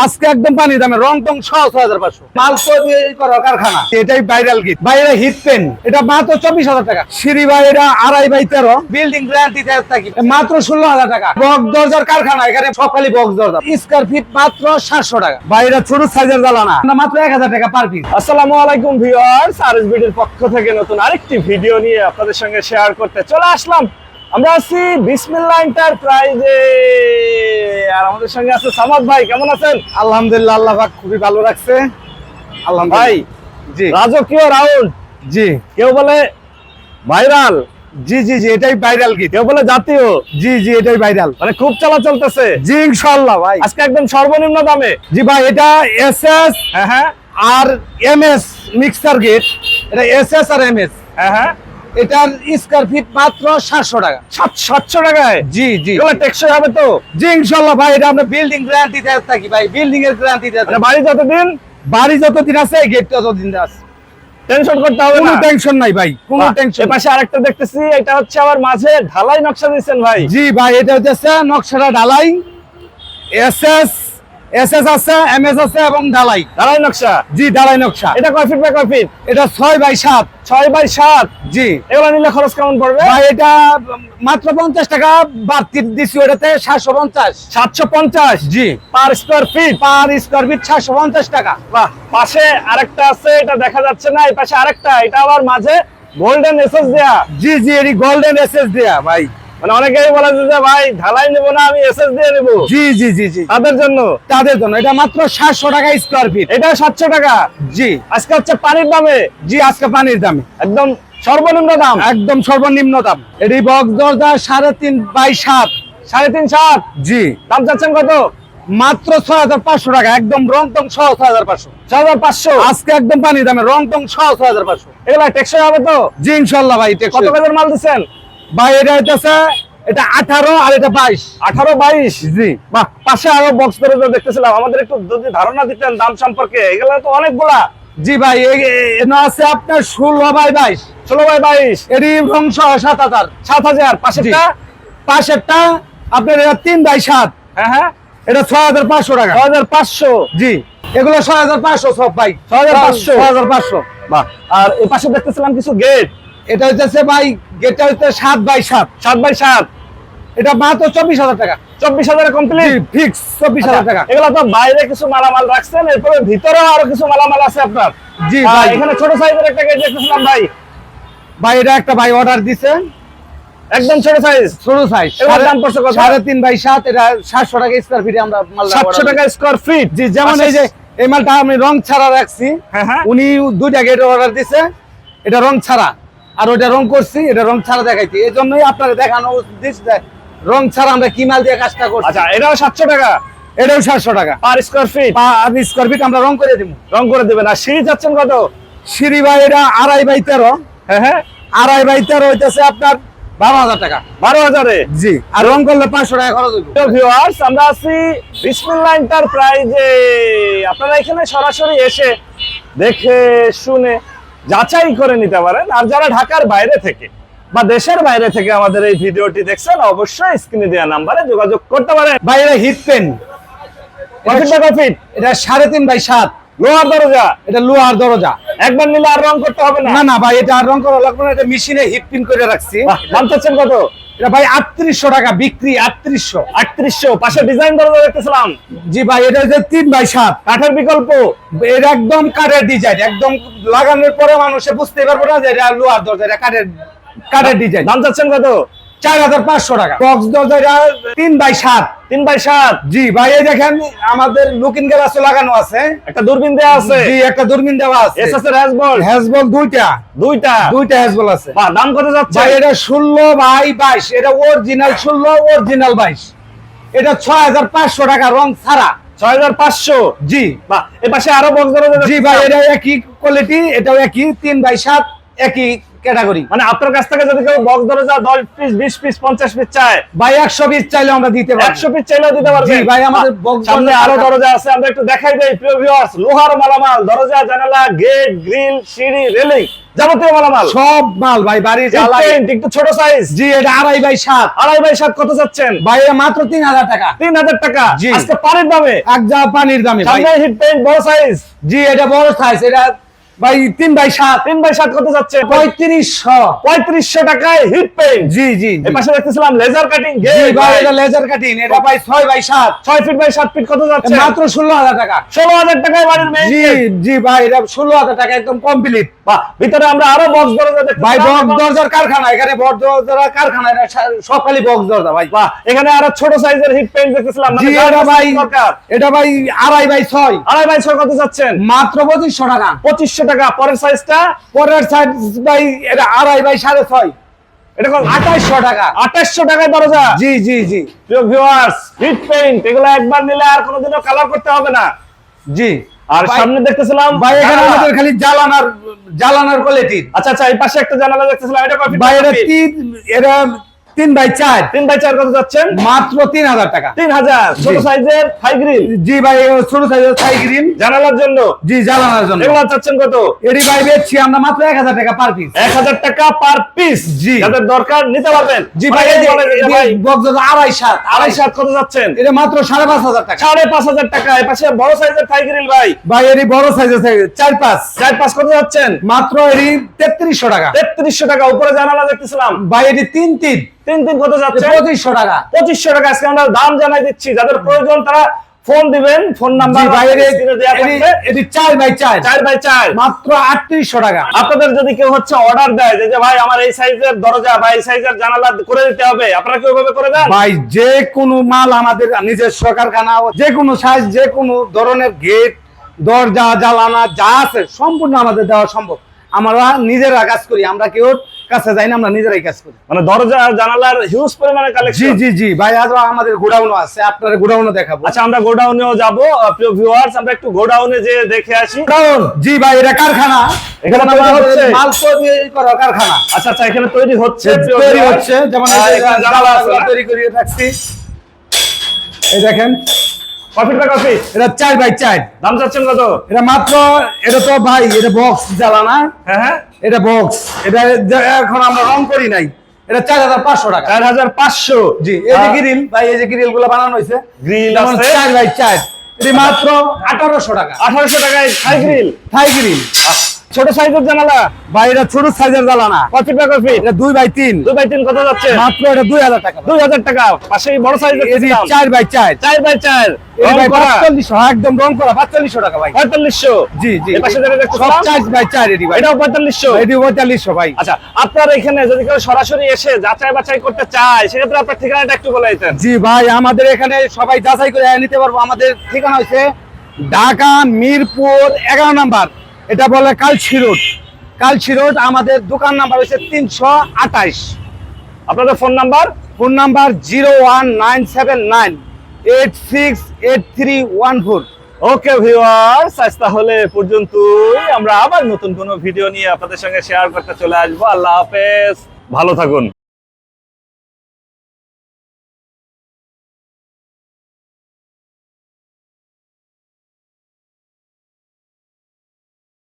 আজকে একদম পানি দামে রং টং সহ ছয় হাজার পাঁচশো। মাল তৈরি করার কারখানা। এটাই ভাইরাল গিট বাইরে হিট পেন এটা মাত্র চব্বিশ হাজার টাকা। সিঁড়ি এটা আড়াই বাই তেরো। বিল্ডিং গ্যারান্টি থাকি মাত্র ষোলো হাজার টাকা। বক্স দরজার কারখানা। এখানে সকালে বক্স দরজা। স্কোয়ার ফিট মাত্র সাতশো টাকা। বাইরে ছোট সাইজের জ্বালানা। মাত্র এক হাজার টাকা পার পিস আসসালামু আলাইকুম ভিউয়ার্স আরএসবিডির পক্ষ থেকে নতুন আরেকটি ভিডিও নিয়ে আপনাদের সঙ্গে শেয়ার করতে চলে আসলাম। আমরা আছি বিসমিল্লাহ এন্টারপ্রাইজে। আর আমাদের সঙ্গে আছে সামাদ ভাই কেমন আছেন? আলহামদুলিল্লাহ আল্লাহ পাক খুবই ভালো রাখছে। আল্লাহ ভাই জি। রাজকীয় রাউন্ড জি। কেউ বলে ভাইরাল? জি জি জি এটাই ভাইরাল গিট কেউ বলে জাতীয়? জি জি এটাই ভাইরাল মানে খুব চলা চলতেছে। জি ইনশাল্লাহ ভাই। আজকে একদম সর্বনিম্ন দামে। জি ভাই এটা এস এস হ্যাঁ হ্যাঁ। R M S mixer gate এটা S S R M S হ্যাঁ হ্যাঁ। এটার স্কোয়ার ফিট মাত্র সাতশো টাকা। সাতশো টাকায়? জি জি। এগুলো টেকসই হবে তো? জি ইনশাল্লাহ ভাই এটা আমরা বিল্ডিং গ্যারান্টি থাকি ভাই? বিল্ডিং এর গ্যারান্টি মানে বাড়ি যতদিন? বাড়ি যতদিন আছে গেট ততদিন আছে টেনশন করতে হবে কোনো টেনশন নাই ভাই কোনো টেনশন পাশে আরেকটা দেখতেছি এটা হচ্ছে আবার মাঝে ঢালাই নকশা দিয়েছেন ভাই। জি ভাই এটা হচ্ছে নকশাটা ঢালাই এস এস এস এস আছে এম এস আছে এবং ঢালাই ঢালাই নকশা জি ঢালাই নকশা এটা কয় ফিট বাই কয় ফিট? এটা ছয় বাই সাত। ছয় বাই সাত? জি। এগুলো নিলে খরচ কেমন পড়বে? ভাই এটা মাত্র পঞ্চাশ টাকা বাড়তি দিচ্ছি ওটাতে সাতশো পঞ্চাশ। সাতশো পঞ্চাশ? জি। Per square feet per square feet সাতশো পঞ্চাশ টাকা। বাহ পাশে আরেকটা আছে এটা দেখা যাচ্ছে না এই পাশে আরেকটা এটা আবার মাঝে গোল্ডেন এসএস দেয়া। জি জি এটি গোল্ডেন এসএস দেয়া ভাই। মানে অনেকেই বলে যে ভাই ঢালাই নেব না আমি এসএস দিয়ে নেব। জি জি জি জি। তাদের জন্য? তাদের জন্য। এটা মাত্র সাতশো টাকা স্কোয়ার ফিট এটা সাতশো টাকা? জি। আজকে হচ্ছে পানির দামে? জি আজকে পানির দামে। একদম সর্বনিম্ন দাম? একদম সর্বনিম্ন দাম। এটি বক্স দরজা সাড়ে তিন বাই সাত। সাড়ে তিন সাত? জি। দাম চাচ্ছেন কত? মাত্র ছয় হাজার পাঁচশো টাকা। একদম রং টং সহ ছয় হাজার পাঁচশো। ছয় হাজার পাঁচশো? আজকে একদম পানির দামে। রং টং সহ ছয় হাজার পাঁচশো। এগুলা টেকসই হবে তো? জি ইনশাল্লাহ ভাই কত কত কাজের মাল দিচ্ছেন? ভাই এটা হইতেছে এটা আঠারো আর এটা বাইশ। আঠারো বাইশ? জি। বাহ পাশে আরও বক্স ধরে দেখতেছিলাম। আমাদের একটু যদি ধারণা দিতেন দাম সম্পর্কে এগুলো তো অনেকগুলা। জি ভাই আছে আপনার ষোলো বাই বাইশ। ষোলো বাই বাইশ? এটি রং সাত হাজার। সাত হাজার পাশেরটা? পাশেরটা আপনার এটা তিন বাই সাত। হ্যাঁ হ্যাঁ। এটা ছয় হাজার পাঁচশো টাকা। ছয় হাজার পাঁচশো? জি। এগুলো ছয় হাজার পাঁচশো সব ভাই। ছয় হাজার পাঁচশো। ছয় হাজার পাঁচশো। বাহ আর এই পাশে দেখতেছিলাম কিছু গেট এটা হইতেছে ভাই গেটটা হইতে সাত বাই সাত। সাত বাই সাত। এটা মাত্র চব্বিশ হাজার টাকা। চব্বিশ হাজার কমপ্লিট ফিক্স চব্বিশ হাজার টাকা। এগুলো তো বাইরে কিছু মালামাল রাখছেন এরপরে ভিতরেও আরও কিছু মালামাল আছে আপনার? জি ভাই। এখানে ছোট সাইজের একটা গেট দেখতেছিলাম ভাই। ভাই এটা একটা ভাই অর্ডার দিছে। একদম ছোট সাইজ ছোট সাইজ এগুলোর দাম পড়ছে কত? সাড়ে তিন বাই সাত এটা সাতশো টাকা স্কোয়ার ফিটে আমরা মাল সাতশো টাকা স্কোয়ার ফিট জি যেমন এই যে এই মালটা আমি রং ছাড়া রাখছি। হ্যাঁ হ্যাঁ। উনি দুইটা গেটের অর্ডার দিছে। এটা রং ছাড়া। আর ওইটা রং করছি এটা রং ছাড়া দেখাইছি। এই জন্যই আপনাকে দেখানো রং ছাড়া আমরা কি মাল দিয়ে কাজটা করছি। আচ্ছা এটাও সাতশো টাকা। এটাও সাতশো টাকা। পার স্কোয়ার ফিট আর স্কোয়ার ফিট আমরা রং করে দিব। রং করে দেবেন। আর সিঁড়ি যাচ্ছেন কত? সিঁড়ি ভাই এটা আড়াই বাই তেরো। হ্যাঁ হ্যাঁ। আড়াই বাই তেরো হইতেছে আপনার বারো হাজার টাকা। বারো হাজারে? জি। আর রং করলে পাঁচশো টাকা খরচ ভিউয়ার্স আমরা আছি বিসমিল্লাহ এন্টারপ্রাইজে আপনারা এখানে সরাসরি এসে দেখে শুনে যাচাই করে নিতে পারেন। আর যারা ঢাকার বাইরে থেকে বা দেশের বাইরে থেকে আমাদের এই ভিডিওটি দেখছেন অবশ্যই স্ক্রিনে দেওয়া নাম্বারে যোগাযোগ করতে পারেন। বাইরে হিট পেন এটা সাড়ে তিন বাই সাত। লোহার দরজা? এটা লোহার দরজা। একবার নিলে আর রং করতে হবে না? না না ভাই এটা আর রং করা লাগবে না এটা মেশিনে হিট পিন করে রাখছি। জানতেছেন দাম চাচ্ছেন কত? এটা ভাই আটত্রিশশো টাকা বিক্রি আটত্রিশশো। আটত্রিশশো। পাশে ডিজাইন দরজা দেখতেছিলাম। জি ভাই এটা হচ্ছে তিন বাই সাত। কাঠের বিকল্প। এটা একদম কাঠের ডিজাইন একদম লাগানোর পরে মানুষে বুঝতে পারব না যে এটা লোহার দরজা এটা কাঠের কাঠের ডিজাইন দাম চাচ্ছেন কত? চার হাজার পাঁচশো টাকা। বক্স তিন বাই সাত। তিন বাই সাত। জি ভাই এই দেখেন আমাদের লুকিং গ্লাসও লাগানো আছে। একটা দূরবীন দেওয়া আছে? জি একটা দূরবীন দেওয়া আছে। এসএস এর হ্যাশবোর্ড হ্যাজবল দুইটা। দুইটা? দুইটা হ্যাজবল আছে। বাহ দাম কত যাচ্ছে? ভাই এটা ষোলো বাই বাইশ। এটা অরিজিনাল ষোলো অরিজিনাল বাইশ। এটা ছয় হাজার পাঁচশো টাকা রং ছাড়া। ছয় হাজার পাঁচশো? জি। বাহ এ পাশে আরও বক্স জি ভাই এটা একই কোয়ালিটি এটাও একই। তিন বাই সাত একই ক্যাটাগরি। মানে আপনার কাছ থেকে যদি কেউ বক্স দরজা দশ পিস বিশ পিস পঞ্চাশ পিস চায় ভাই একশো পিস চাইলে আমরা দিতে পারি একশো পিস চাইলেও দিতে জি, ভাই, আমাদের box সামনে আরও দরজা আছে আমরা একটু দেখাই দেই প্রিয় ভিউয়ার্স লোহার মালামাল দরজা জানালা গেট গ্রিল সিঁড়ি রেলিং যাবতীয় মালামাল। সব মাল ভাই বাড়ি একটু ছোট সাইজ জি এটা আড়াই বাই সাত। আড়াই বাই সাত কত যাচ্ছেন ভাই মাত্র তিন হাজার টাকা। তিন হাজার টাকা। আজকে পানির দামে। এক যা পানির দামে হিট পেন্ট বড় সাইজ জি এটা বড় সাইজ এটা ভাই তিন বাই সাত। তিন বাই সাত কত যাচ্ছে? পঁয়ত্রিশশো। পঁয়ত্রিশশো টাকায় হিট পেন্ট জি জি। পাশে দেখতেছিলাম লেজার কাটিং ভাই এটা লেজার কাটিং এটা ভাই ছয় বাই সাত। ছয় ফিট বাই সাত ফিট কত যাচ্ছে? মাত্র ষোলো হাজার টাকা। ষোলো হাজার টাকায় বাড়ির জি জি ভাই এটা ষোলো হাজার টাকা একদম কমপ্লিট বাহ ভিতরে আমরা আরও বক্স দরজা ভাই। বক্স দরজার কারখানা এখানে বক্স দরজার কারখানা এটা সা- বক্স দরজা ভাই। বাহ এখানে আরও ছোট সাইজের হিট পেন্ট দেখতেছিলাম। জি মানে এটা ভাই এটা ভাই আড়াই বাই ছয়। আড়াই বাই ছয় কত যাচ্ছেন? মাত্র পঁচিশশো টাকা। পঁচিশশো টাকা পরের সাইজটা পরের ভাই এটা আড়াই বাই সাড়ে ছয়। এটা কত? আঠাইশশো টাকা। আঠাশশো টাকায় দরজা জি জি জি। প্রিয় ভিউয়ার্স হিট পেইন্ট এগুলো একবার নিলে আর কোনোদিনও কালার করতে হবে না। জি। আর সামনে দেখতেছিলাম ভাই এখানে আমাদের খালি জ্বালানার জ্বালানার কোয়ালিটির আচ্ছা আচ্ছা এই পাশে একটা জানালা দেখতেছিলাম এটা কয় ভাই এটা তিন এটা তিন বাই চার। তিন বাই চার কত যাচ্ছেন? মাত্র তিন হাজার টাকা। তিন হাজার। ছোট সাইজের গ্রিল জি ভাই ছোট সাইজের থাই জানালার জন্য। জি জ্বালানোর জন্য। এগুলো চাচ্ছেন কত? এটি ভাই বেচছি আমরা মাত্র এক হাজার টাকা পার পিস এক হাজার টাকা পার পিস জি। যাদের দরকার নিতে পারবেন। জি ভাই আড়াই সাত। আড়াই সাত কত যাচ্ছেন? এটা মাত্র সাড়ে পাঁচ হাজার টাকা। সাড়ে পাঁচ হাজার টাকা। এই পাশে বড় সাইজের থাই গ্রিল ভাই। ভাই এটি বড় সাইজের চার পাঁচ। চার পাঁচ কত যাচ্ছেন? মাত্র এটি তেত্রিশশো টাকা। তেত্রিশশো টাকা। উপরে জানালা দেখতেছিলাম। ভাই এটি তিন তিন। তিন তিন কত যাচ্ছে? পঁচিশশো টাকা। পঁচিশশো টাকা। আজকে আমরা দাম জানাই দিচ্ছি। যাদের প্রয়োজন তারা ফোন দিবেন। ফোন নাম্বার এটি চার বাই চার। চার বাই চার। মাত্র আটত্রিশশো টাকা। আপনাদের যদি কেউ হচ্ছে অর্ডার দেয় যে যে ভাই আমার এই সাইজের দরজা বা এই সাইজের জানালা করে দিতে হবে আপনারা কি ওইভাবে করে দেন? ভাই যে কোনো মাল আমাদের নিজস্ব কারখানা যে কোনো সাইজ যে কোনো ধরনের গেট দরজা জ্বালানা যা আছে সম্পূর্ণ আমাদের দেওয়া সম্ভব। আমরা নিজেরা কাজ করি আমরা কেউ কাছে যাই না আমরা নিজেরাই কাজ করি। মানে দরজা জানালার হিউজ পরিমাণে কালেকশন জি জি জি। ভাই আজ আমাদের গোডাউনও আছে আপনার গোডাউনও দেখাবো। আচ্ছা আমরা গোডাউনেও যাব প্রিয় ভিউয়ার্স আমরা একটু গোডাউনে যে দেখে আসি। গোডাউন? জি ভাই এটা কারখানা। এখানে তৈরি হচ্ছে? মাল তৈরি করার কারখানা। আচ্ছা আচ্ছা এখানে তৈরি হচ্ছে তৈরি হচ্ছে। যেমন এই জানালা? তৈরি করে রাখছি এই দেখেন কফি বা কফি। এটা চার বাই চার। দাম চাচ্ছেন কত? এটা মাত্র এটা তো ভাই এটা বক্স জ্বালানা হ্যাঁ হ্যাঁ। এটা বক্স এটা এখন আমরা রং করি নাই। এটা চার হাজার পাঁচশো টাকা। চার হাজার পাঁচশো। জি এই যে গ্রিল ভাই এই যে গ্রিলগুলো বানানো হয়েছে গ্রিল চার বাই চার। এটি মাত্র আঠারোশো টাকা। আঠারোশো টাকায় থাই গ্রিল থাই গ্রিল ছোট সাইজের জানালা? ভাই এটা ছোট সাইজের জ্বালানা কফি বা কফি? এটা দুই বাই তিন। দুই বাই তিন কত যাচ্ছে? মাত্র এটা দুই হাজার টাকা। দুই হাজার টাকা। পাশেই বড় সাইজের চার বাই চার। চার বাই চার। পাঁচচল্লিশশো একদম রং করা। পাঁচচল্লিশশো টাকা ভাই। পঁয়তাল্লিশশো। জি জি। পাশে এটাও পঁয়তাল্লিশশো। এটি পঁয়তাল্লিশশো ভাই। আচ্ছা আপনার এখানে যদি কেউ সরাসরি এসে যাচাই বাছাই করতে চায় সেক্ষেত্রে আপনার ঠিকানাটা একটু বলে দিতেন। জি ভাই আমাদের এখানে সবাই যাচাই করে নিতে পারব। আমাদের ঠিকানা হচ্ছে ঢাকা মিরপুর এগারো নাম্বার। এটা বলে কালছি রোড। কালছি রোড আমাদের দোকান নাম্বার হচ্ছে তিনশো আঠাইশ আপনাদের phone number? Phone number zero one nine seven nine eight six eight three one four. Okay viewers আজ তাহলে পর্যন্তই। আমরা আবার নতুন কোনো ভিডিও নিয়ে আপনাদের সঙ্গে শেয়ার করতে চলে আসব। আল্লাহ হাফেজ। ভালো থাকুন।